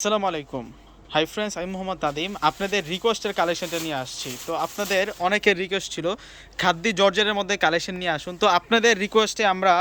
আসসালামু আলাইকুম hi friends আমি মোহাম্মদ নাদিম আপনাদের রিকোয়েস্টের কালেকশনটা নিয়ে আসছি। তো আপনাদের অনেকের রিকোয়েস্ট ছিল, খাদ্যি জর্জের মধ্যে কালেকশন নিয়ে আসুন। তো আপনাদের রিকোয়েস্টে আমরা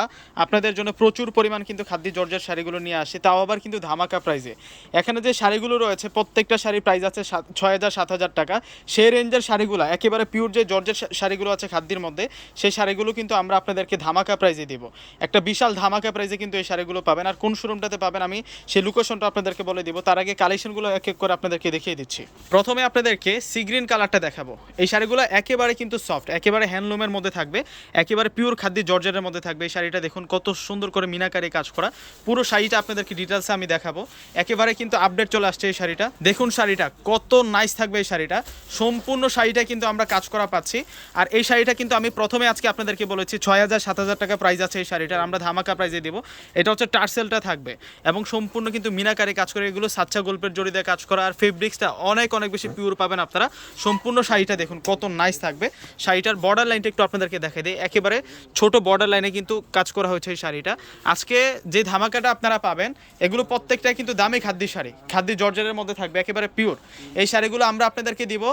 আপনাদের জন্য প্রচুর পরিমাণ কিন্তু খাদ্যি জর্জের শাড়িগুলো নিয়ে আসি তাও আবার কিন্তু ধামাকা প্রাইজে এখানে যে শাড়িগুলো রয়েছে, প্রত্যেকটা শাড়ির প্রাইস আছে ছয় হাজার, সাত হাজার টাকা। সেই রেঞ্জের শাড়িগুলো, একেবারে পিওর যে জর্জের শাড়িগুলো আছে খাদ্যির মধ্যে, সেই শাড়িগুলো কিন্তু আমরা আপনাদেরকে ধামাকা প্রাইজে দিব। একটা বিশাল ধামাকা প্রাইজে কিন্তু এই শাড়িগুলো পাবেন। আর কোন শোরুমটাতে পাবেন আমি, সেই লোকেশনটা আপনাদেরকে বলে দিব। তার আগে কালেকশনগুলো এক করে আপনাদেরকে দেখিয়ে দিচ্ছি। প্রথমে আপনাদেরকে সি গ্রিন কালারটা দেখাবো। এই শাড়িগুলো একেবারে কিন্তু সফট একেবারে হ্যান্ডলুমের মধ্যে থাকবে, একেবারে পিওর খাদ্য জর্জের মধ্যে থাকবে। এই শাড়িটা দেখুন কত সুন্দর করে মিনাকারি কাজ করা। পুরো শাড়িটা আপনাদেরকে ডিটেলসে আমি দেখাবো। একেবারে কিন্তু আপডেট চলে আসছে এই শাড়িটা। দেখুন শাড়িটা, কত নাইস থাকবে এই শাড়িটা। সম্পূর্ণ শাড়িটা কিন্তু আমরা কাজ করা পাচ্ছি। আর এই শাড়িটা কিন্তু আমি প্রথমে আজকে আপনাদেরকে বলেছি, ছয় হাজার, সাত হাজার টাকা প্রাইস আছে এই শাড়িটার। আমরা ধামাকা প্রাইজে দিব। এটা হচ্ছে টার্সেলটা থাকবে। এবং সম্পূর্ণ কিন্তু মিনাকারি কাজ করে, এগুলো সাচ্চা গল্পের জড়ি দিয়ে কাজ করা আর ফেব্রিক্সটা অনেক অনেক বেশি পিওর পাবেন আপনারা। সম্পূর্ণ শাড়িটা দেখুন, কত নাইস থাকবে। শাড়িটার বর্ডার লাইনটা একটু আপনাদেরকে দেখাই দিই। একেবারে ছোট বর্ডার লাইনে কিন্তু কাজ করা হয়েছে এই শাড়িটা। আজকে যে ধামাকাটা আপনারা পাবেন, এগুলো প্রত্যেকটা কিন্তু দামি খাদ্যি শাড়ি। খাদ্যি জর্জের মধ্যে থাকবে, একেবারে পিওর এই শাড়িগুলো আমরা আপনাদেরকে দিব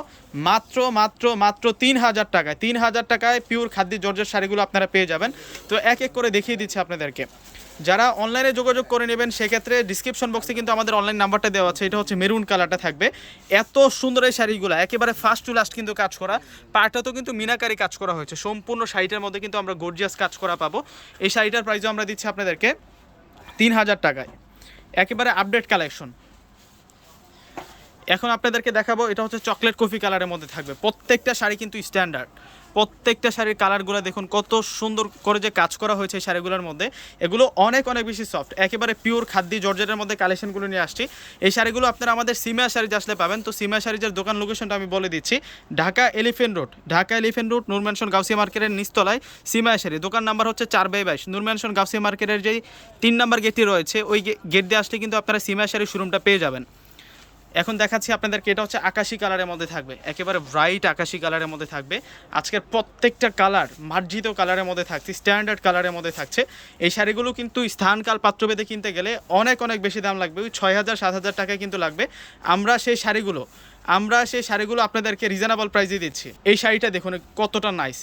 মাত্র মাত্র মাত্র তিন হাজার টাকায়। তিন হাজার টাকায় পিওর খাদ্যি জর্জের শাড়িগুলো আপনারা পেয়ে যাবেন। তো এক এক করে দেখিয়ে দিচ্ছি আপনাদেরকে। যারা অনলাইনে যোগাযোগ করে নেবেন, সেক্ষেত্রে ডিসক্রিপশন বক্সে কিন্তু আমাদের অনলাইন নাম্বারটা দেওয়া আছে। এটা হচ্ছে মেরুন কালারটা থাকবে। এত সুন্দর এই শাড়িগুলো, একেবারে ফার্স্ট টু লাস্ট কিন্তু কাজ করা। পাটাতেও কিন্তু মিনাকারি কাজ করা হয়েছে। সম্পূর্ণ শাড়িটার মধ্যে কিন্তু আমরা গর্জিয়াস কাজ করা পাবো। এই শাড়িটার প্রাইসও আমরা দিচ্ছি আপনাদেরকে তিন হাজার টাকায়। একেবারে আপডেট কালেকশন এখন আপনাদেরকে দেখাবো, এটা হচ্ছে চকলেট কফি কালারের মধ্যে থাকবে। প্রত্যেকটা শাড়ি কিন্তু স্ট্যান্ডার্ড প্রত্যেকটা শাড়ির কালারগুলো দেখুন, কত সুন্দর করে যে কাজ করা হয়েছে এই শাড়িগুলোর মধ্যে। এগুলো অনেক অনেক বেশি সফট একেবারে পিওর খাদ্যি জর্জেটের মধ্যে কালেকশনগুলো নিয়ে আসছি। এই শাড়িগুলো আপনারা আমাদের সিমিয়া শাড়ি আসলে পাবেন। তো সিমিয়া শাড়িজের দোকান লোকেশনটা আমি বলে দিচ্ছি। Dhaka elephant road Dhaka elephant road Nur Mansion Gausia মার্কেটের নিচতলায় সিমিয়া শাড়ি। দোকান নাম্বার হচ্ছে চার বাই বাইশ। নুরম্যানশন গাউসিয়া মার্কেটের যেই তিন নাম্বার গেটটি রয়েছে, ওই গেট দিয়ে আসলে কিন্তু আপনারা সিমিয়া শাড়ির শোরুমটা পেয়ে যাবেন। এখন দেখাচ্ছি আপনাদেরকে, এটা হচ্ছে আকাশি কালারের মধ্যে থাকবে, একেবারে ব্রাইট আকাশি কালারের মধ্যে থাকবে। আজকের প্রত্যেকটা কালার মার্জিত কালারের মধ্যে থাকছে স্ট্যান্ডার্ড কালারের মধ্যে থাকছে। এই শাড়িগুলো কিন্তু স্থানকাল পাত্রভেদে কিনতে গেলে অনেক অনেক বেশি দাম লাগবে, ওই ছয় হাজার, সাত হাজার টাকায় কিন্তু লাগবে। আমরা সেই শাড়িগুলো, আমরা সেই শাড়িগুলো আপনাদেরকে রিজনেবল প্রাইসে দিচ্ছি। এই শাড়িটা দেখুন কতটা নাইস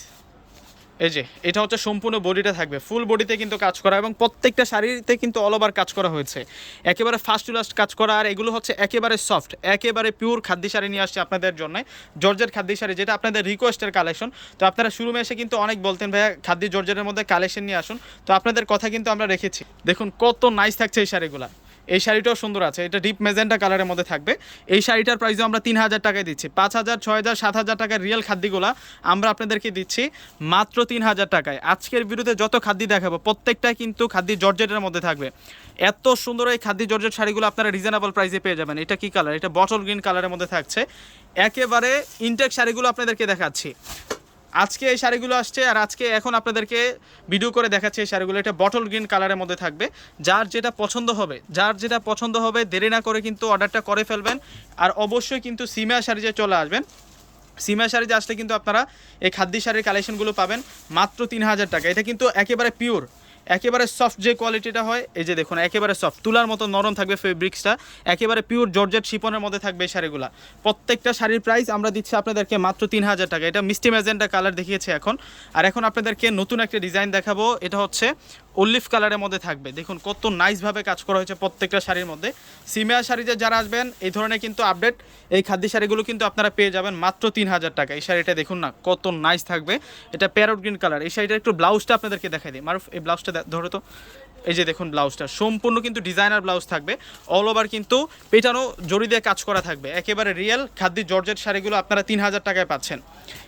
এই যে, এটা হচ্ছে সম্পূর্ণ বডিটা থাকবে। ফুল বডিতে কিন্তু কাজ করা এবং প্রত্যেকটা শাড়িতে কিন্তু অল ওভার কাজ করা হয়েছে। একেবারে ফার্স্ট টু লাস্ট কাজ করা, আর এগুলো হচ্ছে একেবারে সফট একেবারে পিওর খাদ্য শাড়ি নিয়ে আসছে আপনাদের জন্য। জর্জের খাদ্য শাড়ি, যেটা আপনাদের রিকোয়েস্টের কালেকশন তো আপনারা শুরুমে এসে কিন্তু অনেক বলতেন, ভাইয়া, খাদ্য জর্জের মধ্যে কালেকশন নিয়ে আসুন। তো আপনাদের কথা কিন্তু আমরা রেখেছি। দেখুন, কত নাইস থাকছে এই শাড়িগুলা। এই শাড়িটাও সুন্দর আছে। এটা ডিপ মেজেন্টা কালারের মধ্যে থাকবে। এই শাড়িটার প্রাইসও আমরা তিন হাজার টাকায় দিচ্ছি। পাঁচ হাজার, ছয় হাজার, সাত হাজার টাকার রিয়েল খাদ্যগুলা আমরা আপনাদেরকে দিচ্ছি মাত্র তিন হাজার টাকায়। আজকের বিরুদ্ধে যত খাদ্য দেখাবো প্রত্যেকটাই কিন্তু খাদ্য জর্জেটের মধ্যে থাকবে। এত সুন্দর এই খাদ্য জর্জেট শাড়িগুলো আপনারা রিজনেবল প্রাইসে পেয়ে যাবেন। এটা কি কালার এটা বটল গ্রিন কালারের মধ্যে থাকছে। একেবারে ইনটেক শাড়িগুলো আপনাদেরকে দেখাচ্ছি। আজকে এই শাড়িগুলো আসছে আর আজকে এখন আপনাদেরকে ভিডিও করে দেখাচ্ছে এই শাড়িগুলো। এটা বটল গ্রিন কালারের মধ্যে থাকবে। যার যেটা পছন্দ হবে, যার যেটা পছন্দ হবে, দেরি না করে কিন্তু অর্ডারটা করে ফেলবেন। আর অবশ্যই কিন্তু সিমিয়া শাড়ি যে চলে আসবেন। সিমিয়া শাড়িতে আসলে কিন্তু আপনারা এই খাদ্যি শাড়ির কালেকশনগুলো পাবেন মাত্র তিন হাজার টাকা। এটা কিন্তু একেবারে পিওর একেবারে সফট যে কোয়ালিটিটা হয়, এই যে দেখুন, একেবারে সফট তুলার মতো নরম থাকবে ফেব্রিক্সটা একেবারে পিওর জর্জেট শিপনের মধ্যে থাকবে এই শাড়িগুলো। প্রত্যেকটা শাড়ির প্রাইস আমরা দিচ্ছি আপনাদেরকে মাত্র তিন হাজার টাকা। এটা মিষ্টি ম্যাজেন্টা কালার দেখিয়েছে এখন। আর এখন আপনাদেরকে নতুন একটা ডিজাইন দেখাবো। এটা হচ্ছে অলিভ কালারের মধ্যে থাকবে। দেখুন, কত নাইসভাবে কাজ করা হয়েছে প্রত্যেকটা শাড়ির মধ্যে। সিমিয়া শাড়িতে যারা আসবেন, এই ধরনের কিন্তু আপডেট এই খাদ্য শাড়িগুলো কিন্তু আপনারা পেয়ে যাবেন মাত্র তিন হাজার টাকা। এই শাড়িটা দেখুন না, কত নাইস থাকবে। এটা প্যারট গ্রিন কালার এই শাড়িটা একটু ব্লাউজটা আপনাদেরকে দেখাই দিই। মারুফ, এই ব্লাউজটা দে- ধরো তো, এই যে দেখুন ব্লাউজটা, সম্পূর্ণ কিন্তু ডিজাইনার ব্লাউজ থাকবে। অল ওভার কিন্তু পেটানো জড়ি দিয়ে কাজ করা থাকবে। একেবারে রিয়েল খাদ্য জর্জেট শাড়িগুলো আপনারা তিন হাজার টাকায় পাচ্ছেন।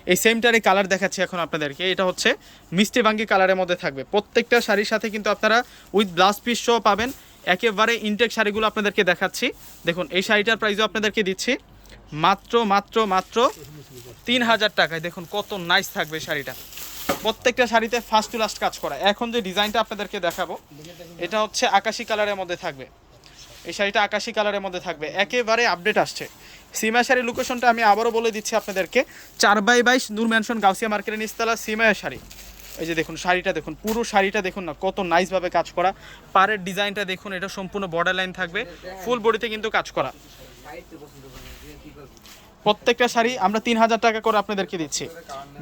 এই সেমটারই কালার দেখাচ্ছি এখন আপনাদেরকে। এটা হচ্ছে মিষ্টি ভাঙ্গি কালারের মধ্যে থাকবে। প্রত্যেকটা শাড়ির সাথে কিন্তু আপনারা উইথ ব্লাউজ পিস সহ পাবেন। একেবারে ইনটেক শাড়িগুলো আপনাদেরকে দেখাচ্ছি। দেখুন, এই শাড়িটার প্রাইসও আপনাদেরকে দিচ্ছি। মাত্র মাত্র মাত্র তিন হাজার টাকায়। দেখুন, কত নাইস থাকবে শাড়িটা। প্রত্যেকটা শাড়িতে ফার্স্ট টু লাস্ট কাজ করা। এখন যে ডিজাইনটা আপনাদেরকে দেখাবো, এটা হচ্ছে আকাশি কালারের মধ্যে থাকবে। এই শাড়িটা আকাশি কালারের মধ্যে থাকবে। একেবারে আপডেট আসছে। সিমা শাড়ির লোকেশনটা আমি আবারও বলে দিচ্ছি আপনাদেরকে। চার বাই বাইশ নূর ম্যানশন গাউসিয়া মার্কেটের নিচতলা, সিমায়া শাড়ি। এই যে দেখুন, শাড়িটা দেখুন, পুরো শাড়িটা দেখুন না, কত নাইসভাবে কাজ করা। পাড়ের ডিজাইনটা দেখুন, এটা সম্পূর্ণ বর্ডার লাইন থাকবে। ফুল বডিতে কিন্তু কাজ করা। প্রত্যেকটা শাড়ি আমরা তিন হাজার টাকা করে আপনাদেরকে দিচ্ছি।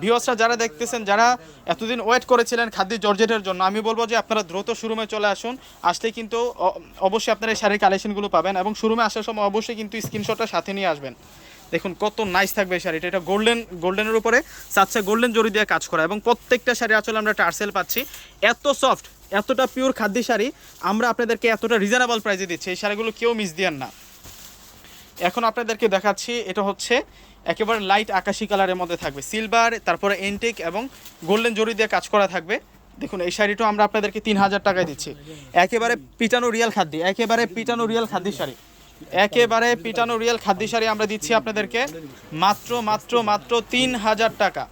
ভিওসরা যারা দেখতেছেন, যারা এতদিন ওয়েট করেছিলেন খাদ্য জর্জেটের জন্য, আমি বলব যে আপনারা দ্রুত শোরুমে চলে আসুন। আসলে কিন্তু অবশ্যই আপনারা এই শাড়ির কালেকশনগুলো পাবেন এবং শোরুমে আসার সময় অবশ্যই কিন্তু স্ক্রিনশটটা সাথে নিয়ে আসবেন। দেখুন কত নাইস থাকবে এই শাড়িটা। এটা গোল্ডেন গোল্ডেনের উপরে চাচ্ছে গোল্ডেন জরি দিয়ে কাজ করা এবং প্রত্যেকটা শাড়ি আসলে আমরা টার্সেল পাচ্ছি। এত সফট এতটা পিওর খাদ্য শাড়ি, আমরা আপনাদেরকে এতটা রিজনেবল প্রাইসে দিচ্ছি। এই শাড়িগুলো কেউ মিস দিয়েন না। এখন আপনাদেরকে দেখাচ্ছি, এটা হচ্ছে একেবারে লাইট আকাশি কালারের মধ্যে থাকবে। সিলভার তারপরে এনটেক এবং গোল্ডেন জরি দিয়ে কাজ করা থাকবে। দেখুন, এই শাড়িটাও আমরা আপনাদেরকে তিন হাজার টাকায় দিচ্ছি। একেবারে পিটানো রিয়াল খাদ্য, একেবারে পিটানো রিয়াল খাদ্য শাড়ি। একেবারে পিটানো রিয়াল খাদ্য শাড়ি আমরা দিচ্ছি আপনাদেরকে মাত্র মাত্র মাত্র তিন হাজার টাকা।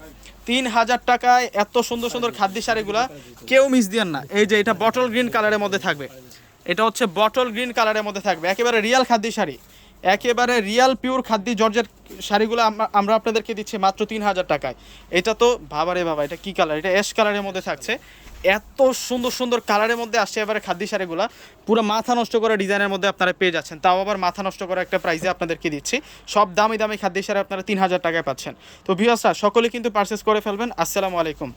তিন হাজার টাকায় এত সুন্দর সুন্দর খাদ্য শাড়িগুলা কেউ মিস দিয়েন না। এই যে এটা বটল গ্রিন কালারের মধ্যে থাকবে। এটা হচ্ছে বটল গ্রিন কালারের মধ্যে থাকবে। একেবারে রিয়াল খাদ্য শাড়ি। একেবারে রিয়াল পিওর খাদ্য জর্জের শাড়িগুলো আমরা- আপনাদেরকে দিচ্ছি মাত্র তিন হাজার টাকায়। এটা তো বাবারে বাবা, এটা কি কালার এটা অ্যাশ কালারের মধ্যে থাকছে। এত সুন্দর সুন্দর কালারের মধ্যে আসছে এবারে খাদ্য শাড়িগুলো। পুরো মাথা নষ্ট করা ডিজাইনের মধ্যে আপনারা পেয়ে যাচ্ছেন। তাও আবার মাথা নষ্ট করা একটা প্রাইসে আপনাদেরকে দিচ্ছি। সব দামি দামি খাদ্য শাড়ি আপনারা তিন হাজার টাকায় পাচ্ছেন। তো ভিউয়ার্সরা সকলে কিন্তু পারচেস করে ফেলবেন। আসসালামু আলাইকুম।